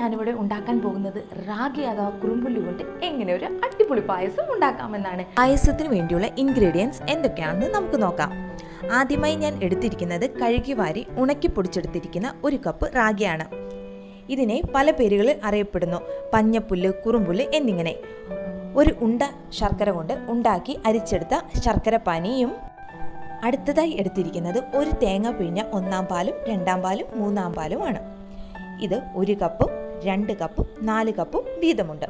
ഞാനിവിടെ ഉണ്ടാക്കാൻ പോകുന്നത് റാഗി അഥവാ കുറുമ്പുല്ലി കൊണ്ട് എങ്ങനെ ഒരു അടിപൊളി പായസം ഉണ്ടാക്കാമെന്നാണ്. പായസത്തിന് വേണ്ടിയുള്ള ഇൻഗ്രീഡിയൻസ് എന്തൊക്കെയാണെന്ന് നമുക്ക് നോക്കാം. ആദ്യമായി ഞാൻ എടുത്തിരിക്കുന്നത് കഴുകി വാരി ഉണക്കി പൊടിച്ചെടുത്തിരിക്കുന്ന ഒരു കപ്പ് റാഗിയാണ്. ഇതിനെ പല പേരുകളിൽ അറിയപ്പെടുന്നു. പഞ്ഞപ്പുല്ല് കുറുമ്പുല്ല് എന്നിങ്ങനെ. ഒരു ഉണ്ട ശർക്കര കൊണ്ട് ഉണ്ടാക്കി അരിച്ചെടുത്ത ശർക്കര പാനിയും അടുത്തതായി എടുത്തിരിക്കുന്നത് ഒരു തേങ്ങ പിഴിഞ്ഞ ഒന്നാം പാലും രണ്ടാം പാലും മൂന്നാം പാലുമാണ്. ഇത് ഒരു കപ്പും രണ്ട് കപ്പും നാല് കപ്പും വീതമുണ്ട്.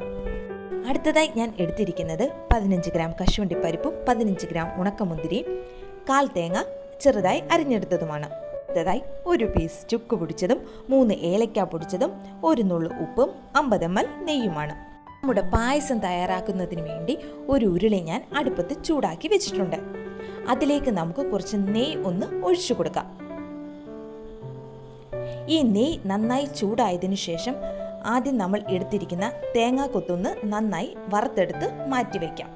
അടുത്തതായി ഞാൻ എടുത്തിരിക്കുന്നത് പതിനഞ്ച് ഗ്രാം കശുവണ്ടി കശുവണ്ടിപ്പരിപ്പും പതിനഞ്ച് ഗ്രാം ഉണക്കമുന്തിരിയും കാൽ തേങ്ങ ചെറുതായി അരിഞ്ഞെടുത്തതുമാണ്. അടുത്തതായി ഒരു പീസ് ചുക്ക് പൊടിച്ചതും മൂന്ന് ഏലക്ക പൊടിച്ചതും ഒരു നുള്ളു ഉപ്പും അമ്പത് എം എൽ നെയ്യുമാണ്. നമ്മുടെ പായസം തയ്യാറാക്കുന്നതിന് വേണ്ടി ഒരു ഉരുളി ഞാൻ അടുപ്പത്ത് ചൂടാക്കി വെച്ചിട്ടുണ്ട്. അതിലേക്ക് നമുക്ക് കുറച്ച് നെയ്യ് ഒന്ന് ഒഴിച്ചു കൊടുക്കാം. ഈ നെയ്യ് നന്നായി ചൂടായതിനു ശേഷം ആദ്യം നമ്മൾ എടുത്തിരിക്കുന്ന തേങ്ങാ കൊത്തൊന്ന് നന്നായി വറുത്തെടുത്ത് മാറ്റിവെക്കാം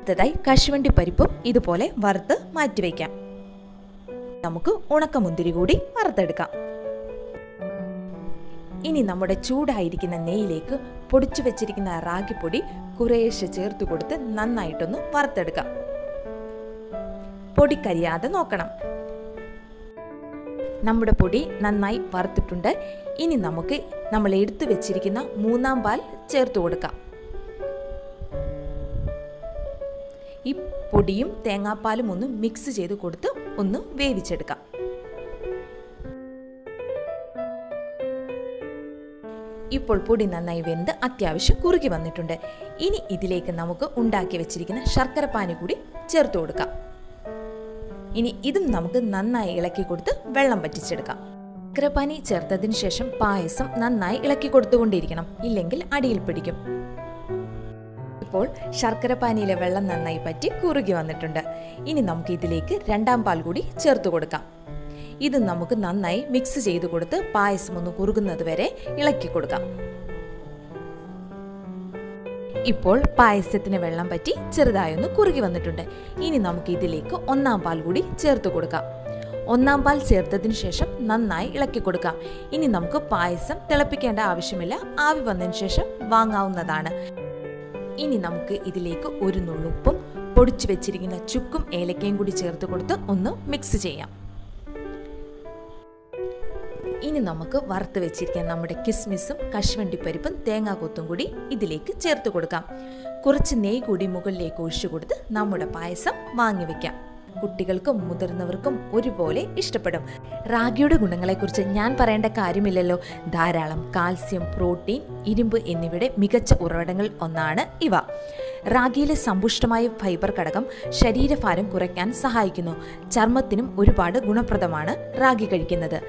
അടുത്തതായി കശുവണ്ടി പരിപ്പും ഇതുപോലെ വറുത്ത് മാറ്റിവെക്കാം നമുക്ക് ഉണക്കമുന്തിരി കൂടി വറുത്തെടുക്കാം. ഇനി നമ്മുടെ ചൂടായിരിക്കുന്ന നെയ്യിലേക്ക് പൊടിച്ചു വെച്ചിരിക്കുന്ന റാഗിപ്പൊടി കുറേശ്ശെ ചേർത്ത് കൊടുത്ത് നന്നായിട്ടൊന്ന് വറുത്തെടുക്കാം. പൊടി കരിയാതെ നോക്കണം. നമ്മുടെ പൊടി നന്നായി വറുത്തിട്ടുണ്ട്. ഇനി നമുക്ക് നമ്മൾ എടുത്തു വെച്ചിരിക്കുന്ന മൂന്നാം പാൽ ചേർത്ത് കൊടുക്കാം. ഈ പൊടിയും തേങ്ങാപ്പാലും ഒന്ന് മിക്സ് ചെയ്ത് കൊടുത്ത് ഒന്ന് വേവിച്ചെടുക്കാം. ഇപ്പോൾ പൊടി നന്നായി വെന്ത് അത്യാവശ്യം കുറുകി വന്നിട്ടുണ്ട്. ഇനി ഇതിലേക്ക് നമുക്ക് ഉണ്ടാക്കി വെച്ചിരിക്കുന്ന ശർക്കര പാനി കൂടി ചേർത്ത് കൊടുക്കാം. ഇനി ഇതും നമുക്ക് നന്നായി ഇളക്കി കൊടുത്ത് വെള്ളം പറ്റിച്ചെടുക്കാം ശർക്കരപ്പാനി ചേർത്തതിന് ശേഷം പായസം നന്നായി ഇളക്കി കൊടുത്തുകൊണ്ടിരിക്കണം. ഇല്ലെങ്കിൽ അടിയിൽ പിടിക്കും. ഇപ്പോൾ ശർക്കര പാനിയിലെ വെള്ളം നന്നായി പറ്റി കുറുകി വന്നിട്ടുണ്ട്. ഇനി നമുക്ക് ഇതിലേക്ക് രണ്ടാം പാൽ കൂടി ചേർത്ത് കൊടുക്കാം. ഇത് നമുക്ക് നന്നായി മിക്സ് ചെയ്ത് കൊടുത്ത് പായസം ഒന്ന് കുറുകുന്നത് വരെ ഇളക്കി കൊടുക്കാം. ഇപ്പോൾ പായസത്തിന് വെള്ളം പറ്റി ചെറുതായൊന്ന് കുറുകി വന്നിട്ടുണ്ട്. ഇനി നമുക്ക് ഇതിലേക്ക് ഒന്നാം പാൽ കൂടി ചേർത്ത് കൊടുക്കാം. ഒന്നാം പാൽ ചേർത്തതിന് ശേഷം നന്നായി ഇളക്കി കൊടുക്കാം. ഇനി നമുക്ക് പായസം തിളപ്പിക്കേണ്ട ആവശ്യമില്ല. ആവി വന്നതിന് ശേഷം വാങ്ങാവുന്നതാണ്. ഇനി നമുക്ക് ഇതിലേക്ക് ഒരു നുള്ളുപ്പും പൊടിച്ചു വെച്ചിരിക്കുന്ന ചുക്കും ഏലക്കയും കൂടി ചേർത്ത് കൊടുത്ത് ഒന്ന് മിക്സ് ചെയ്യാം. ഇനി നമുക്ക് വറുത്ത് വെച്ചിരിക്കാൻ നമ്മുടെ കിസ്മിസും കശുവണ്ടിപ്പരിപ്പും തേങ്ങാക്കൊത്തും കൂടി ഇതിലേക്ക് ചേർത്ത് കൊടുക്കാം. കുറച്ച് നെയ് കൂടി മുകളിലേക്ക് ഒഴിച്ചു കൊടുത്ത് നമ്മുടെ പായസം വാങ്ങി വെക്കാം. കുട്ടികൾക്കും മുതിർന്നവർക്കും ഒരുപോലെ ഇഷ്ടപ്പെടും. റാഗിയുടെ ഗുണങ്ങളെക്കുറിച്ച് ഞാൻ പറയേണ്ട കാര്യമില്ലല്ലോ. ധാരാളം കാൽസ്യം പ്രോട്ടീൻ ഇരുമ്പ് എന്നിവയുടെ മികച്ച ഉറവിടങ്ങൾ ഒന്നാണ് ഇവ. റാഗിയിലെ സമ്പുഷ്ടമായ ഫൈബർ ഘടകം ശരീരഭാരം കുറയ്ക്കാൻ സഹായിക്കുന്നു. ചർമ്മത്തിനും ഒരുപാട് ഗുണപ്രദമാണ് റാഗി കഴിക്കുന്നത്.